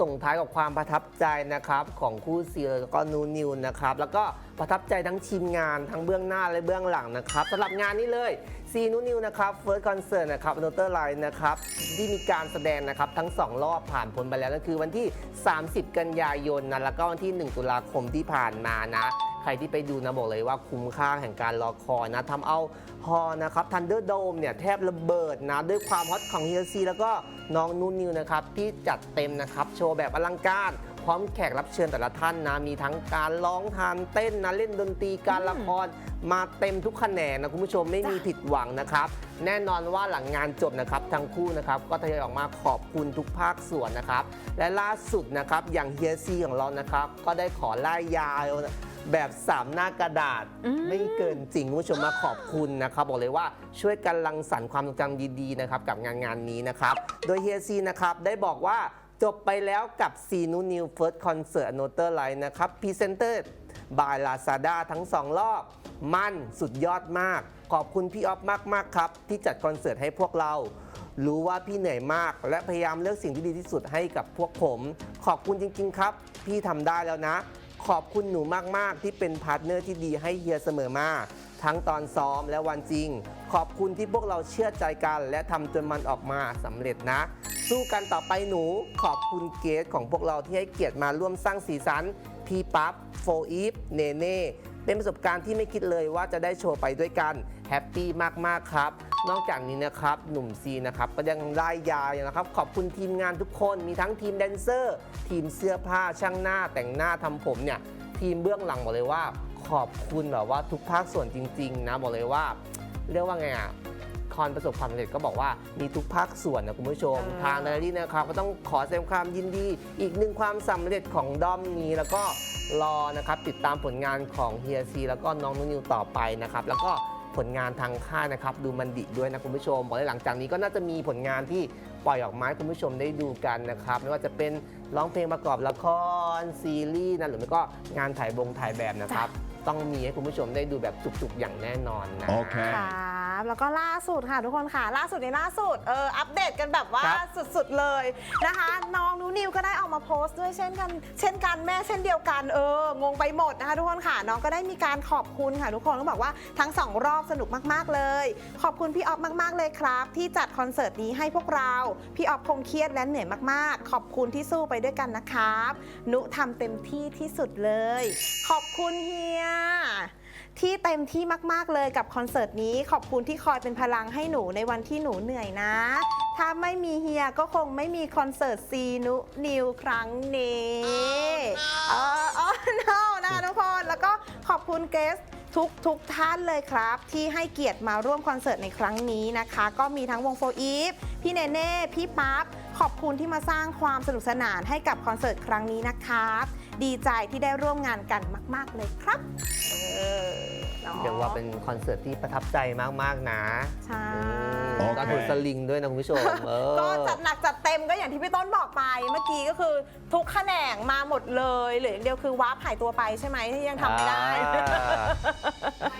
ส่งท้ายกับความประทับใจนะครับของคู่ซีแล้วก็นูนิวนะครับแล้วก็ ประทับใจทั้งทีมงานทั้งเบื้องหน้าและเบื้องหลังนะครับสำหรับงานนี้เลยซีนูนิวนะครับเฟิร์สคอนเสิร์ตนะครับโนเตอร์ไลน์นะครับที่มีการแสดงนะครับทั้ง 2 รอบผ่านพ้นไปแล้วนั่นคือวันที่ 30 กันยายนนะแล้วก็วันที่ 1 ตุลาคมที่ผ่านมานะใครที่ไปดูนะบอกเลยว่าคุ้มค่าแห่งการรอคอยนะทำเอาฮอนะครับทันเดอร์โดมเนี่ยแทบระเบิดนะ ด้วยความฮอตของเฮียซีแล้วก็น้องนูนิวนะครับที่จัดเต็มนะครับ โชว์แบบอลังการ พร้อมแขกรับเชิญแต่ละท่านนะ มีทั้งการร้องทานเต้นนะเล่นดนตรีการละครมาเต็มทุกแขนงนะคุณผู้ชมไม่มีผิดหวังนะครับ แน่นอนว่าหลังงานจบนะครับทั้งคู่นะครับก็ทยอยออกมาขอบคุณทุกภาคส่วนนะครับ และล่าสุดนะครับอย่างเฮียซีของเรานะครับ ก็ได้ขอไล่ยาวแบบสามหน้ากระดาษอืมไม่เกินจริงคุณผู้ชมมาขอบคุณนะครับ บอกเลยว่าช่วยกันรังสรรค์ความทรงจำดีๆนะครับกับงานงานนี้นะครับ โดยเฮียซีนะครับได้บอกว่า จบไปแล้วกับซีนูนิวเฟิร์สคอนเสิร์ตโนเตอร์ไลน์นะครับพรีเซนเตอร์บายลาซาด้าทั้งสองรอบ มันสุดยอดมาก ขอบคุณพี่ออฟมาก ๆ ครับ ที่จัดคอนเสิร์ตให้พวกเรา รู้ว่าพี่เหนื่อยมาก และพยายามเลือกสิ่งที่ดีที่สุดให้กับพวกผม ขอบคุณจริง ๆ ครับ พี่ทำได้แล้วนะ ขอบคุณหนูมาก ๆ ที่เป็นพาร์ทเนอร์ที่ดีให้เฮียเสมอมา ทั้งตอนซ้อมและวันจริง ขอบคุณที่พวกเราเชื่อใจกัน และทำจนมันออกมาสำเร็จนะ สู้กันต่อไปหนูขอบคุณเกสของพวกเราที่ให้เกียรติมาร่วมสร้างสีสันพี่ปั๊บโฟอีฟเนเน่เป็นประสบการณ์ที่ไม่คิดเลยว่าจะได้โชว์ไปด้วยกันแฮปปี้มาก ๆ ครับ นอกจากนี้นะครับ หนุ่มซีนะครับ ก็ยังไล่ยาวนะครับ ขอบคุณทีมงานทุกคนมีทั้งทีมแดนเซอร์ ทีมเสื้อผ้าช่างหน้าแต่งหน้าทำผมเนี่ย ทีมเบื้องหลังบอกเลยว่า ขอบคุณแบบว่าทุกภาคส่วนจริง ๆ นะบอกเลยว่า เรียกว่าไงอะคอนประสบความสำเร็จก็บอกว่ามีทุกภาคส่วนนะคุณผู้ชมอ่าทางไดอารี่นะครับก็ต้องขอแสดงความยินดี อีกหนึ่งความสำเร็จของด้อมนี้แล้วก็รอนะครับติดตามผลงานของเฮียซีแล้วก็น้องนุ่นนิวต่อไปนะครับแล้วก็ผลงานทางค่ายนะครับดูมันดิด้วยนะคุณผู้ชมบอกเลยหลังจากนี้ก็น่าจะมีผลงานที่ปล่อยออกมาให้คุณผู้ชมได้ดูกันนะครับไม่ว่าจะเป็นร้องเพลงประกอบละครซีรีส์นะหรือไม่ก็งานถ่ายบงถ่ายแบบนะครับ ต้องมีให้คุณผู้ชมได้ดูแบบจุกๆอย่างแน่นอนนะ โอเค ครับแล้วก็ล่าสุดค่ะทุกคนค่ะ ล่าสุดในล่าสุดเอออัปเดตกันแบบว่าครับ สุดๆเลยนะคะ น้องนูนิวก็ได้ออกมาโพสต์ด้วยเช่นกัน เช่นกันแม่เช่นเดียวกันเอองงไปหมดนะคะทุกคนค่ะน้องก็ได้มีการขอบคุณค่ะ ทุกคนต้องบอกว่าทั้งสองรอบสนุกมากๆเลย ขอบคุณพี่ออฟมากๆเลยครับ ที่จัดคอนเสิร์ตนี้ให้พวกเราพี่ออฟคงเครียดและเหนื่อยมากๆ ขอบคุณที่สู้ไปด้วยกันนะครับนุทำเต็มที่ที่สุดเลย ขอบคุณเฮีย ที่เต็มที่มาก ๆ เลยกับคอนเสิร์ตนี้ ขอบคุณที่คอยเป็นพลังให้หนูในวันที่หนูเหนื่อยนะ ถ้าไม่มีเฮียก็คงไม่มีคอนเสิร์ตซีนุนิวครั้งนี้เอออ๋อ no นะคะทุกคนแล้วก็ขอบคุณเกสทุกทุกท่านเลยครับ ที่ให้เกียรติมาร่วมคอนเสิร์ตในครั้งนี้นะคะ ก็มีทั้งวงโฟอีฟพี่เนเน่พี่ปั๊บขอบคุณที่มาสร้างความสนุกสนานให้กับคอนเสิร์ตครั้งนี้นะครับ ดีใจที่ได้ร่วมงานกันมาก ๆ เลยครับ เออ เนาะเรียกว่าเป็นคอนเสิร์ตที่ประทับใจมาก ๆ นะใช่ อืมโอเคก็ดูสลิงด้วยนะคุณผู้ชมเออ ก็จัดหนักจัดเต็มก็อย่างที่พี่ต้นบอกไป เมื่อกี้ก็คือทุกแขนงมาหมดเลยเหลืออย่างเดียวคือวาร์ปหายตัวไปใช่ไหมที่ยังทำไม่ได้ อ่า